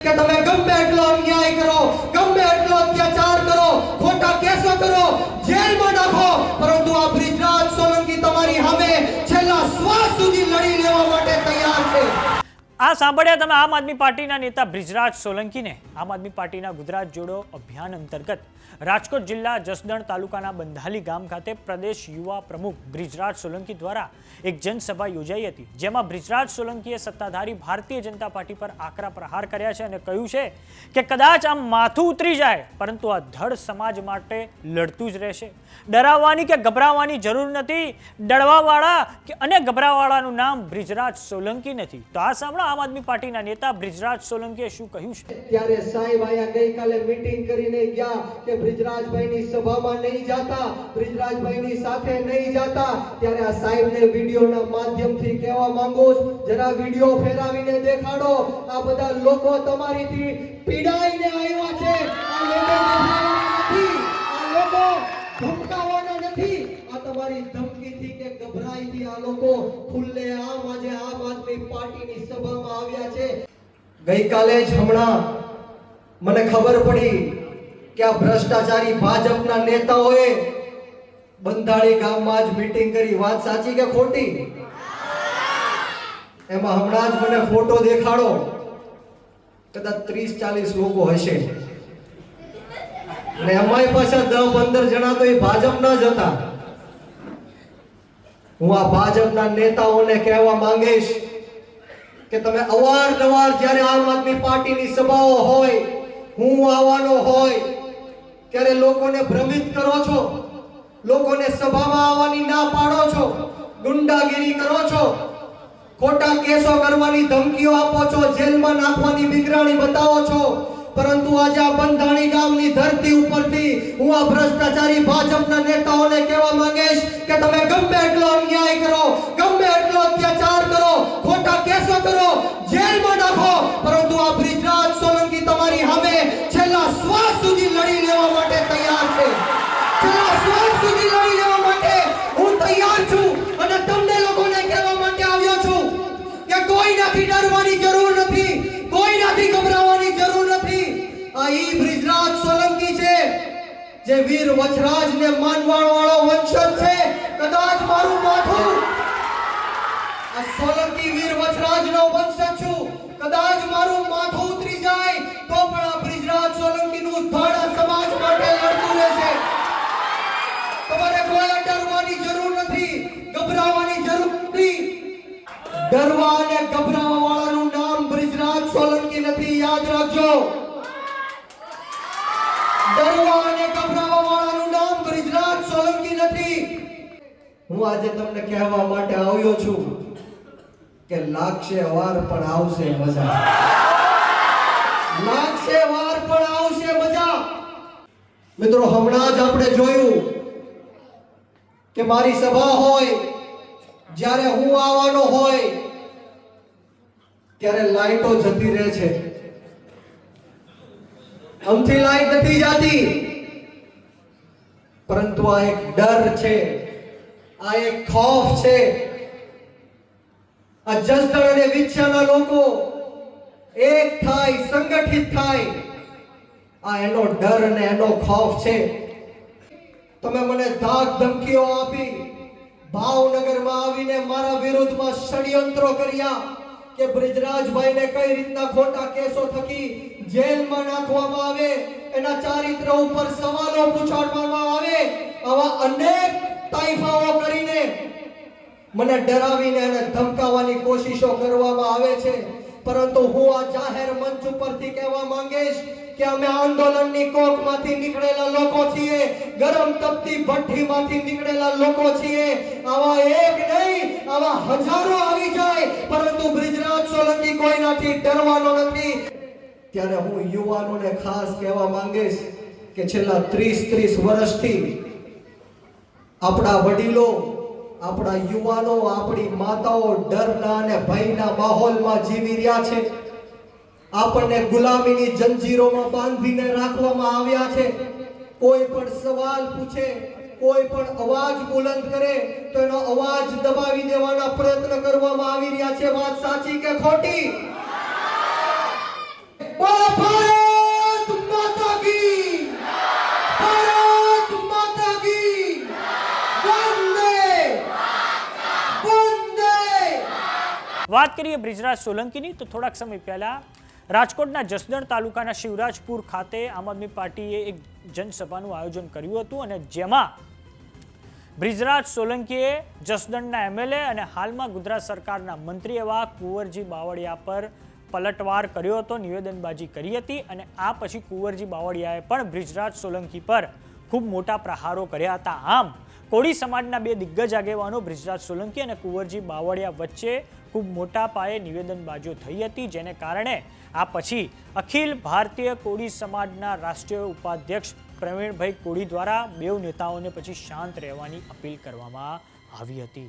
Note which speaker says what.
Speaker 1: કે તમે ગમે એટલો અન્યાય કરો, ગમે એટલો અત્યાચાર કરો, ખોટા કેસો કરો, જેલમાં નાખો. પરંતુ આ બ્રિજરાજ સોલંકી તમારી સામે છેલ્લા શ્વાસ સુધી લડી લેવા માટે તૈયાર છે.
Speaker 2: આ સાંભળ્યા તમે આમ આદમી પાર્ટીના નેતા બ્રિજરાજ સોલંકીને. આમ આદમી પાર્ટીના ગુજરાત જોડો અભિયાન અંતર્ગત રાજકોટ જિલ્લા જસદણ તાલુકાના બંધાલી ગામ ખાતે પ્રદેશ યુવા પ્રમુખ બ્રિજરાજ સોલંકી દ્વારા એક જનસભા યોજાઈ હતી, જેમાં બ્રિજરાજ સોલંકીએ સત્તાધારી ભારતીય જનતા પાર્ટી પર આકરા પ્રહાર કર્યા છે અને કહ્યું છે કે કદાચ આમ માથું ઉતરી જાય, પરંતુ આ ધડ સમાજ માટે લડતું જ રહેશે. ડરાવવાની કે ગભરાવાની જરૂર નથી ડરવાવાળા કે અને ગભરાવાળાનું નામ બ્રિજરાજ સોલંકી નથી. તો આ સાંભળો આમ આદમી પાર્ટીના નેતા બ્રિજરાજ સોલંકીએ શું કહ્યું છે?
Speaker 1: ત્યારે સાહેબ આયા ગઈકાલે મીટિંગ કરીને ગયા કે બ્રિજરાજભાઈની સભામાં નહીં જાતા બ્રિજરાજભાઈની સાથે નહીં જાતા ત્યારે આ સાહેબને વિડીયોના માધ્યમથી કહેવા માંગુ છું, જરા વીડિયો ફેરાવીને દેખાડો. આ બધા લોકો તમારીથી પીડાઈને આવ્યા છે. આ લોકો નથી. આ લોકો ધમકાવાના નથી. આ તમારી ધમકીથી કે ગભરાઈથી આ લોકો ખુલ્લે આમ આજે આમ આદમી પાર્ટીની સભામાં આવ્યા છે. ગઈકાલે જ હમણાં મને ખબર પડી કે આ ભ્રષ્ટાચારી ભાજપના નેતાઓએ બંધાળી ગામમાં જ મીટિંગ કરી. વાત સાચી કે ખોટી? એમાં હમણાં જ મને ફોટો દેખાડો. કદાચ ત્રીસ ચાલીસ લોકો હશે. અને એમાંય પાસે દસ પંદર જણા તો એ ભાજપના જ હતા. હું આ ભાજપના નેતાઓને કહેવા માંગીશ કે તમે અવારનવાર જ્યારે આમ આદમી પાર્ટીની સભાઓ હોય, હું આવવાનો હોય ત્યારે લોકોને ભ્રમિત કરો છો. લોકોને સભામાં આવવાની ના પાડો છો. ગુંડાગીરી કરો છો. ખોટા કેસો કરવાની ધમકીઓ આપો છો. જેલમાં નાખવાની બિગરાણી બતાવો છો. પરંતુ આજે આ બંધાણી ગામની ધરતી ઉપરથી હું આ ભ્રષ્ટાચારી ભાજપના નેતાઓને કહેવા માંગીશ કે તમે ગમે એટલો અન્યાય કરો, ગમે એટલો અત્યાચાર જે વીર વચરાજ ને માનવાણ વાળો વંશજ છે. કદાચ મારું માથું આ સોલંકી વીર વચરાજ નો વંશજ છું. કદાચ મારું માથું ઉતરી જાય તો પણ આ બ્રિજરાજ સોલંકી નું ધડ સમાજ માટે લડતું રહેશે તમારે કોઈ ડરવાની જરૂર નથી, ગભરાવાની જરૂર નથી. ડરવા અને ગભરાવા વાળાનું નામ બ્રિજરાજ સોલંકી નથી. યાદ રાખજો. હું આજે તમને કહેવા માટે આવ્યો છું કે લાગશે વાર પણ આવશે મજા. લાગશે વાર પણ આવશે મજા. મિત્રો, હમણાં જ આપણે જોયું કે મારી સભા હોય, જ્યારે હું આવવાનો હોય, ત્યારે લાઈટો જતી રહે છે. અમથી લાઈટ નથી જાતી. પરંતુ આ એક ડર છે. આ એક ખોફ છે. આ જસદણ અને વિછ્યાના લોકો એક થાય, સંગઠિત થાય. આ એનો ડર અને એનો ખોફ છે. તમે મને ધાક ધમકીઓ આપી, ભાવનગરમાં આવીને મારા વિરુદ્ધમાં ષડયંત્રો કર્યા કે બ્રિજરાજભાઈને કઈ રીતના ખોટા કેસો થકી જેલમાં નાખવામાં આવે, એના ચારિત્ર ઉપર સવાલો પૂછાડવામાં આવે, આવા અનેક તાઇફાઓ કરીને મને ડરાવીને અને ધમકાવવાની કોશિશો કરવામાં આવે છે. પરંતુ હું આ જાહેર મંચ ઉપરથી કહેવા માંગીશ કે અમે આંદોલનની કોકમાંથી નીકળેલા લોકો છીએ. ગરમ તપતી ભઠ્ઠીમાંથી નીકળેલા લોકો છીએ. આવા એક નહીં, આવા હજારો આવી જાય. પરંતુ બ્રિજરાજ સોલંકી કોઈનાથી ડરવાનો નથી. ત્યારે હું યુવાનોને ખાસ કહેવા માંગીશ કે છેલ્લા 30 30 વર્ષથી આપણા વડીલો, આપણા યુવાનો, આપણી માતાઓ ડરના અને ભયના માહોલમાં જીવી રહ્યા છે. આપણને ગુલામીની જંજીરોમાં બાંધીને રાખવામાં આવ્યા છે. કોઈ પણ સવાલ પૂછે, કોઈ પણ અવાજ બુલંદ કરે, તો એનો અવાજ દબાવી દેવાના પ્રયત્ન કરવામાં આવી રહ્યા છે. વાત સાચી કે ખોટી?
Speaker 2: વાત કરીએ બ્રિજરાજ સોલંકીની, તો થોડાક સમય પહેલા રાજકોટના જસદણ તાલુકાના શિવરાજપુર ખાતે આમ આદમી પાર્ટીએ એક જનસભાનું આયોજન કર્યું હતું અને જેમાં બ્રિજરાજ સોલંકીએ જસદણના એમએલએ અને હાલમાં ગુજરાત સરકારના મંત્રી એવા કુંવરજી બાવળિયા પર પલટવાર કર્યો હતો, નિવેદનબાજી કરી હતી અને આ પછી કુંવરજી બાવળિયાએ પણ બ્રિજરાજ સોલંકી પર ખૂબ મોટા પ્રહારો કર્યા હતા. આમ કોળી સમાજના બે દિગ્ગજ આગેવાનો બ્રિજરાજ સોલંકી અને કુંવરજી બાવળિયા વચ્ચે ખૂબ મોટા પાયે નિવેદનબાજીઓ થઈ હતી, જેને કારણે આ પછી અખિલ ભારતીય કોળી સમાજના રાષ્ટ્રીય ઉપાધ્યક્ષ પ્રવીણભાઈ કોળી દ્વારા બેઉ નેતાઓને પછી શાંત રહેવાની અપીલ કરવામાં આવી હતી.